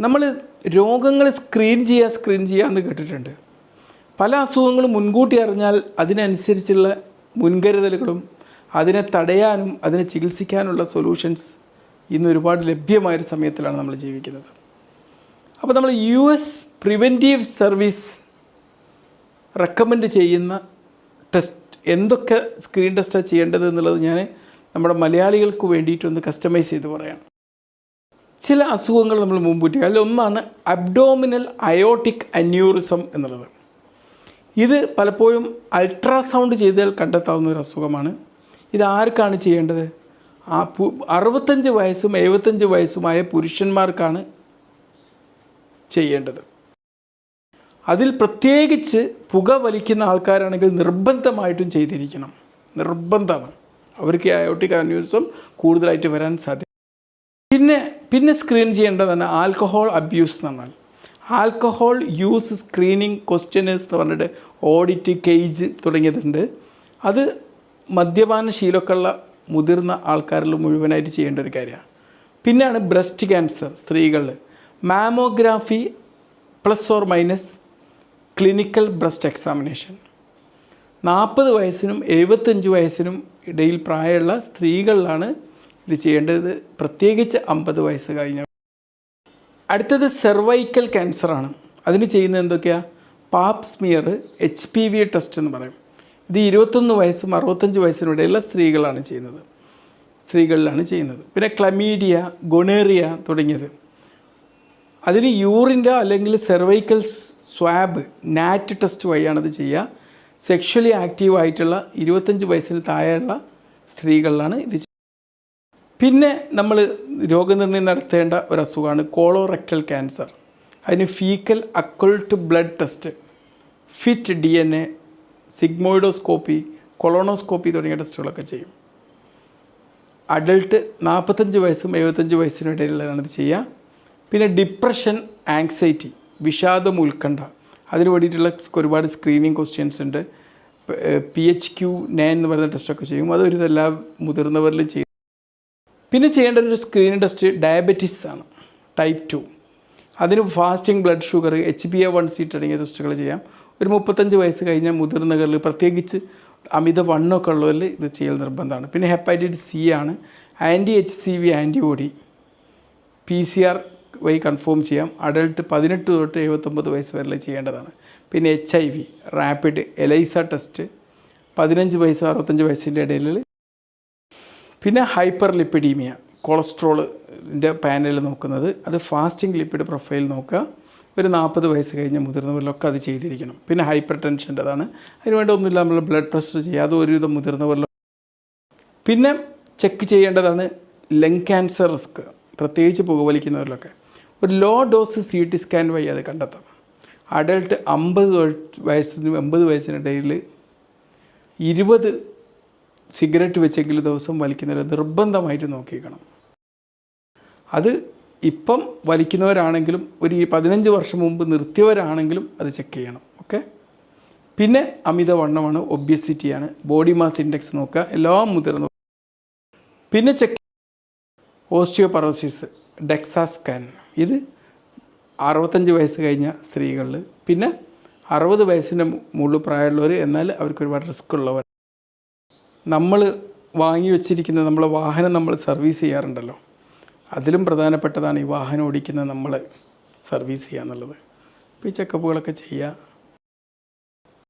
നമ്മൾ രോഗങ്ങൾ സ്ക്രീൻ ചെയ്യുക സ്ക്രീൻ ചെയ്യുക എന്ന് കേട്ടിട്ടുണ്ട്. പല അസുഖങ്ങളും മുൻകൂട്ടി അറിഞ്ഞാൽ അതിനനുസരിച്ചുള്ള മുൻകരുതലുകളും അതിനെ തടയാനും അതിനെ ചികിത്സിക്കാനുള്ള സൊല്യൂഷൻസ് ഇന്ന് ഒരുപാട് ലഭ്യമായൊരു സമയത്തിലാണ് നമ്മൾ ജീവിക്കുന്നത്. അപ്പോൾ നമ്മൾ U S preventive service recommend ചെയ്യുന്ന ടെസ്റ്റ് എന്തൊക്കെ സ്ക്രീൻ ടെസ്റ്റാണ് ചെയ്യേണ്ടത് എന്നുള്ളത് ഞാൻ നമ്മുടെ മലയാളികൾക്ക് വേണ്ടിയിട്ടൊന്ന് കസ്റ്റമൈസ് ചെയ്ത് പറയാം ചില അസുഖങ്ങൾ നമ്മൾ മുമ്പൂറ്റി അതിൽ ഒന്നാണ് അബ്ഡോമിനൽ അയോട്ടിക് അന്യൂറിസം എന്നുള്ളത്. ഇത് പലപ്പോഴും അൾട്രാസൗണ്ട് ചെയ്താൽ കണ്ടെത്താവുന്ന ഒരു അസുഖമാണ്. ഇത് ആർക്കാണ് ചെയ്യേണ്ടത്? ആ പു അറുപത്തഞ്ച് വയസ്സും എഴുപത്തഞ്ച് വയസ്സുമായ പുരുഷന്മാർക്കാണ് ചെയ്യേണ്ടത്. അതിൽ പ്രത്യേകിച്ച് പുക വലിക്കുന്ന ആൾക്കാരാണെങ്കിൽ നിർബന്ധമായിട്ടും ചെയ്തിരിക്കണം. നിർബന്ധമാണ്. അവർക്ക് അയോട്ടിക് അന്യൂസം കൂടുതലായിട്ട് വരാൻ സാധ്യത പിന്നെ സ്ക്രീൻ ചെയ്യേണ്ടതാണ് ആൽക്കഹോൾ അബ്യൂസ് എന്ന് പറഞ്ഞാൽ ആൽക്കഹോൾ യൂസ് സ്ക്രീനിങ് ക്വസ്റ്റ്യനേഴ്സ് എന്ന് പറഞ്ഞിട്ട് ഓഡിറ്റ് കേജ് തുടങ്ങിയതുണ്ട്. അത് മദ്യപാന ശീലമൊക്കെ ഉള്ള മുതിർന്ന ആൾക്കാരിൽ മുഴുവനായിട്ട് ചെയ്യേണ്ട ഒരു കാര്യമാണ്. പിന്നെയാണ് ബ്രസ്റ്റ് ക്യാൻസർ സ്ത്രീകളിൽ mammography plus or minus clinical breast examination നാൽപ്പത് വയസ്സിനും എഴുപത്തഞ്ച് വയസ്സിനും ഇടയിൽ പ്രായമുള്ള സ്ത്രീകളിലാണ് ഇത് ചെയ്യേണ്ടത് പ്രത്യേകിച്ച് അമ്പത് വയസ്സ് കഴിഞ്ഞ അടുത്തത് സെർവൈക്കൽ ക്യാൻസറാണ് അതിന് ചെയ്യുന്നത് എന്തൊക്കെയാണ് pap smear H P V test എന്ന് പറയും. ഇത് ഇരുപത്തൊന്ന് വയസ്സും അറുപത്തഞ്ച് വയസ്സിനും ഇടയിലുള്ള സ്ത്രീകളാണ് ചെയ്യുന്നത്. സ്ത്രീകളിലാണ് ചെയ്യുന്നത്. പിന്നെ ക്ലമീഡിയ ഗൊണേറിയ തുടങ്ങിയത്. അതിന് യൂറിന്റെ അല്ലെങ്കിൽ സെർവൈക്കൽ സ്വാബ് നാറ്റ് ടെസ്റ്റ് വഴിയാണത് ചെയ്യുക. സെക്ഷലി ആക്റ്റീവ് ആയിട്ടുള്ള ഇരുപത്തഞ്ച് വയസ്സിന് താഴെയുള്ള സ്ത്രീകളിലാണ് ഇത്. പിന്നെ നമ്മൾ രോഗനിർണയം നടത്തേണ്ട ഒരു അസുഖമാണ് കോളോറെക്ടൽ ക്യാൻസർ അതിന് fecal occult blood test FIT D N A sigmoidoscopy colonoscopy തുടങ്ങിയ ടെസ്റ്റുകളൊക്കെ ചെയ്യും. അഡൾട്ട് നാൽപ്പത്തഞ്ച് വയസ്സും എഴുപത്തഞ്ച് വയസ്സിനും ഇടയിലാണ് ഇത് ചെയ്യുക. പിന്നെ ഡിപ്രഷൻ ആങ്സൈറ്റി വിഷാദം ഉത്കണ്ഠ. അതിന് വേണ്ടിയിട്ടുള്ള ഒരുപാട് സ്ക്രീനിങ് ക്വസ്റ്റ്യൻസ് ഉണ്ട്. പി എച്ച് ക്യു നയൻ എന്ന് പറയുന്ന ടെസ്റ്റൊക്കെ ചെയ്യും. അതൊരു എല്ലാ മുതിർന്നവരിലും ചെയ്യും. പിന്നെ ചെയ്യേണ്ട ഒരു സ്ക്രീനിങ് ടെസ്റ്റ് ഡയബറ്റിസ് ആണ് ടൈപ്പ് ടു അതിന് fasting blood sugar H B A one C തുടങ്ങിയ ടെസ്റ്റുകൾ ചെയ്യാം. ഒരു മുപ്പത്തഞ്ച് വയസ്സ് കഴിഞ്ഞാൽ മുതിർന്നവരിൽ പ്രത്യേകിച്ച് അമിത വണ്ണമൊക്കെ ഉള്ളവരിൽ ഇത് ചെയ്യൽ നിർബന്ധമാണ്. പിന്നെ ഹെപ്പറ്റൈറ്റിസ് സി ആണ് anti H C V antibody P C R വഴി കൺഫേം ചെയ്യാം. അഡൾട്ട് പതിനെട്ട് തൊട്ട് എഴുപത്തൊമ്പത് വയസ്സ് വരെ ചെയ്യേണ്ടതാണ്. പിന്നെ H I V rapid ELISA test പതിനഞ്ച് വയസ്സ് അറുപത്തഞ്ച് വയസ്സിന്റെ ഇടയിൽ പിന്നെ ഹൈപ്പർ ലിപ്പിഡീമിയ കൊളസ്ട്രോളിന്റെ പാനൽ നോക്കുന്നത്. അത് ഫാസ്റ്റിംഗ് ലിപ്പിഡ് പ്രൊഫൈൽ നോക്കുക. ഒരു നാൽപ്പത് വയസ്സ് കഴിഞ്ഞ മുതിർന്നവരിലൊക്കെ അത് ചെയ്തിരിക്കണം. പിന്നെ ഹൈപ്പർ ടെൻഷന്റെതാണ് അതിനുവേണ്ടി ഒന്നുമില്ല നമ്മൾ ബ്ലഡ് പ്രഷർ ചെയ്യുക. അത് ഒരുവിധം മുതിർന്നവരിലും പിന്നെ ചെക്ക് ചെയ്യേണ്ടതാണ് ലങ് ക്യാൻസർ റിസ്ക് പ്രത്യേകിച്ച് പുകവലിക്കുന്നവരിലൊക്കെ. ഒരു low dose C T scan വഴി അത് കണ്ടെത്താം. അഡൾട്ട് അമ്പത് വയസ്സിനും എൺപത് വയസ്സിനിടയിൽ ഇരുപത് സിഗരറ്റ് വെച്ചെങ്കിലും ദിവസം വലിക്കുന്നവരെ നിർബന്ധമായിട്ട് നോക്കിക്കണം അത് ഇപ്പം വലിക്കുന്നവരാണെങ്കിലും ഒരു ഈ പതിനഞ്ച് വർഷം മുമ്പ് നിർത്തിയവരാണെങ്കിലും അത് ചെക്ക് ചെയ്യണം ഓക്കെ? പിന്നെ അമിതവണ്ണമാണ് ഒബ്യസിറ്റിയാണ് ബോഡി മാസ് ഇൻഡെക്സ് നോക്കുക എല്ലാം മുതിർന്ന പിന്നെ ചെക്ക് ഓസ്റ്റിയോപറോസിസ് ഡെക്സാ സ്കാൻ ഇത് അറുപത്തഞ്ച് വയസ്സ് കഴിഞ്ഞ സ്ത്രീകളിൽ പിന്നെ അറുപത് വയസ്സിന്റെ മുകളിൽ പ്രായമുള്ളവർ എന്നാൽ അവർക്ക് ഒരുപാട് റിസ്ക് ഉള്ളവർ നമ്മൾ വാങ്ങി വെച്ചിരിക്കുന്ന നമ്മളെ വാഹനം നമ്മൾ സർവീസ് ചെയ്യാറുണ്ടല്ലോ. അതിലും പ്രധാനപ്പെട്ടതാണ് ഈ വാഹനം ഓടിക്കുന്ന നമ്മൾ സർവീസ് ചെയ്യുക എന്നുള്ളത്. ഈ ചെക്കപ്പുകളൊക്കെ ചെയ്യുക